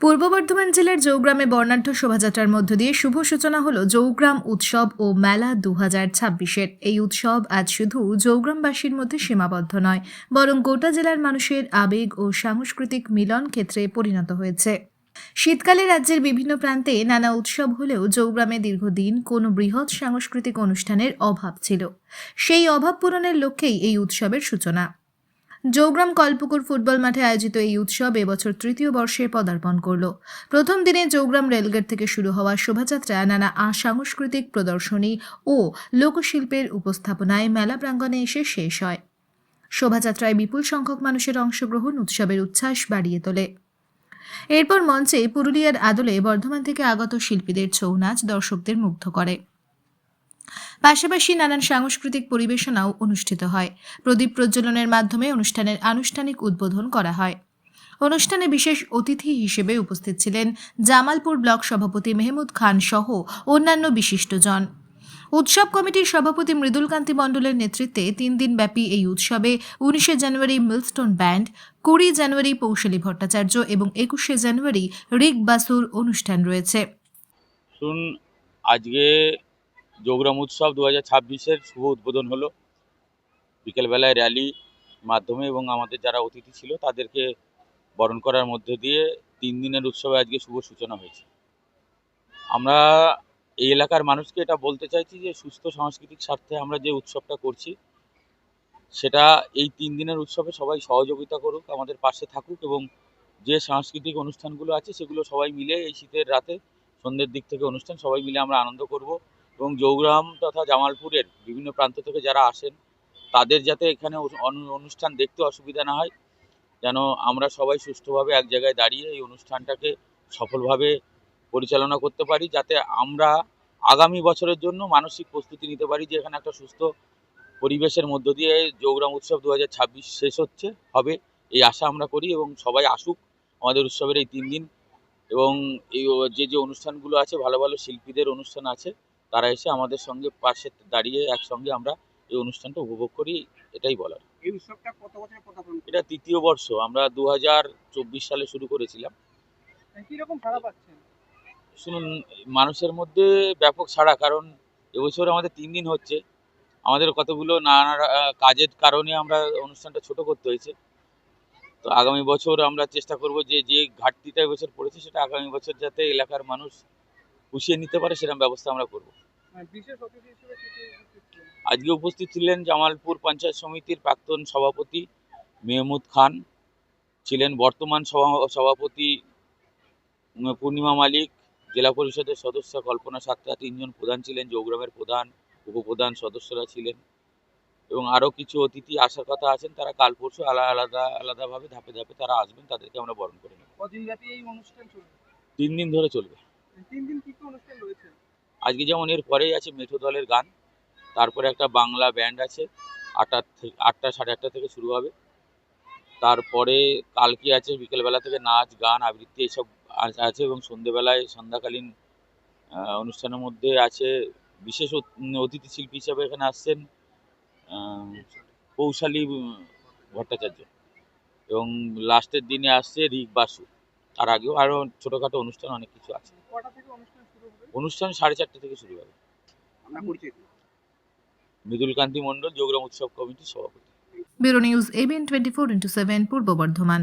পূর্ব বর্ধমান জেলার জৌগ্রামে বর্ণাঢ্য শোভাযাত্রার মধ্য দিয়ে শুভ সূচনা হল জৌগ্রাম উৎসব ও মেলা দু হাজার ছাব্বিশের। এই উৎসব আজ শুধু জৌগ্রামবাসীর মধ্যে সীমাবদ্ধ নয়, বরং গোটা জেলার মানুষের আবেগ ও সাংস্কৃতিক মিলন ক্ষেত্রে পরিণত হয়েছে। শীতকালে রাজ্যের বিভিন্ন প্রান্তে নানা উৎসব হলেও জৌগ্রামে দীর্ঘদিন কোনো বৃহৎ সাংস্কৃতিক অনুষ্ঠানের অভাব ছিল। সেই অভাব পূরণের লক্ষ্যেই এই উৎসবের সূচনা। জৌগ্রাম কল্পকুর ফুটবল মাঠে আয়োজিত এই উৎসব এবছর তৃতীয় বর্ষে পদার্পণ করল। প্রথম দিনে জৌগ্রাম রেলগেট থেকে শুরু হওয়া শোভাযাত্রা নানা সাংস্কৃতিক প্রদর্শনী ও লোকশিল্পের উপস্থাপনায় মেলা প্রাঙ্গণে এসে শেষ হয়। শোভাযাত্রায় বিপুল সংখ্যক মানুষের অংশগ্রহণ, উৎসবের উচ্ছ্বাস বাড়িয়ে তোলে। এরপর মঞ্চে পুরুলিয়ার আদলে বর্ধমান থেকে আগত শিল্পীদের ছৌ নাচ দর্শকদের মুগ্ধ করে। পাশাপাশি নানান সাংস্কৃতিক পরিবেশনাও অনুষ্ঠিত হয়। প্রদীপ প্রজ্বলনের মাধ্যমে অনুষ্ঠানের আনুষ্ঠানিক উদ্বোধন করা হয়। অনুষ্ঠানে বিশেষ অতিথি হিসেবে উপস্থিত ছিলেন জামালপুর ব্লক সভাপতি মেহমুদ খান সহ অন্যান্য বিশিষ্টজন। উৎসব কমিটির সভাপতি মৃদুলকান্তি মণ্ডলের নেতৃত্বে তিন দিনব্যাপী এই উৎসবে উনিশে জানুয়ারি মিলস্টোন ব্যান্ড, কুড়ি জানুয়ারি পৌশালী ভট্টাচার্য এবং একুশে জানুয়ারি রিক বাসুর অনুষ্ঠান রয়েছে। আজকে যোগরাম উৎসব দু হাজার ছাব্বিশের শুভ উদ্বোধন হলো। বিকেলবেলায় র্যালি মাধ্যমে এবং আমাদের যারা অতিথি ছিল তাদেরকে বরণ করার মধ্যে দিয়ে তিন দিনের উৎসবে আজকে শুভ সূচনা হয়েছে। আমরা এই এলাকার মানুষকে এটা বলতে চাইছি যে সুস্থ সাংস্কৃতিক স্বার্থে আমরা যে উৎসবটা করছি, সেটা এই তিন দিনের উৎসবে সবাই সহযোগিতা করুক, আমাদের পাশে থাকুক এবং যে সাংস্কৃতিক অনুষ্ঠানগুলো আছে সেগুলো সবাই মিলে এই শীতের রাতে সন্ধ্যের দিক থেকে অনুষ্ঠান সবাই মিলে আমরা আনন্দ করব। এবং জৌগ্রাম তথা জামালপুরের বিভিন্ন প্রান্ত থেকে যারা আসেন, তাদের যাতে এখানে অনু- অনু- অনুষ্ঠান দেখতে অসুবিধা না হয়, যেন আমরা সবাই সুষ্ঠুভাবে এক জায়গায় দাঁড়িয়ে এই অনুষ্ঠানটাকে সফলভাবে পরিচালনা করতে পারি, যাতে আমরা আগামী বছরের জন্য মানসিক প্রস্তুতি নিতে পারি যে এখানে একটা সুস্থ পরিবেশের মধ্য দিয়ে জৌগ্রাম উৎসব দু হাজার ছাব্বিশ শেষ হচ্ছে, হবে, এই আশা আমরা করি এবং সবাই আসুক আমাদের উৎসবের এই তিন দিন এবং এই যে যে অনুষ্ঠানগুলো আছে, ভালো ভালো শিল্পীদের অনুষ্ঠান আছে তারা এসে আমাদের সঙ্গে পাশে দাঁড়িয়ে একসঙ্গে আমরা এই অনুষ্ঠানটা উপভোগ করি এটাই বলার। এই উৎসবটা কত বছর এটা তৃতীয় বর্ষ আমরা দুহাজার চব্বিশ সালে শুরু করেছিলাম। কীরকম সাড়া পাচ্ছেন? শুনুন মানুষের মধ্যে ব্যাপক সাড়া কারণ এবছর আমাদের তিন দিন হচ্ছে। আমাদের কতগুলো নানা কাজের কারণে আমরা অনুষ্ঠানটা ছোট করতে হয়েছে। তো আগামী বছর আমরা চেষ্টা করব যে যে ঘাটতিটা এবছর পড়েছে সেটা আগামী বছর যাতে এলাকার মানুষ পুষিয়ে নিতে পারে সেরকম ব্যবস্থা আমরা করব। মানে? আজকে উপস্থিত ছিলেন জামালপুর পঞ্চায়েত সমিতির প্রাক্তন সভাপতি মেহমুদ খান ছিলেন বর্তমান সভাপতি পূর্ণিমা মালিক জেলা পরিষদের সদস্য কল্পনা সাতটা তিনজন প্রধান ছিলেন জৌগ্রামের প্রধান উপপ্রধান সদস্যরা ছিলেন এবং আরও কিছু অতিথি আসার কথা আছেন তারা কাল পরশু আলাদা আলাদা আলাদাভাবে ধাপে ধাপে তারা আসবেন তাদেরকে আমরা বরণ করে নেব। কদিন এই অনুষ্ঠান চলবে? তিন দিন ধরে চলবে। আজকে যেমন এর পরেই আছে মেঠো দলের গান, তারপরে একটা বাংলা ব্যান্ড আছে, আটটা থেকে, আটটা সাড়ে আটটা থেকে শুরু হবে। তারপরে কালকে আছে বিকেলবেলা থেকে নাচ, গান, আবৃত্তি এইসব আছে এবং সন্ধেবেলায় সন্ধ্যাকালীন অনুষ্ঠানের মধ্যে আছে বিশেষ অতিথি শিল্পী হিসাবে এখানে আসছেন কৌশালী ভট্টাচার্য। এবং লাস্টের দিনে আসছে রিক বাসু। তার আগেও আরও ছোটোখাটো অনুষ্ঠান অনেক কিছু আছে। অনুষ্ঠান শুরু হবে? অনুষ্ঠান সাড়ে চারটে থেকে শুরু হবে। আমরা মৃদুল কান্তি মণ্ডল যোগরাম উৎসব কমিটির সভাপতি। Bureau news ABN twenty four into seven Purba Bardhaman.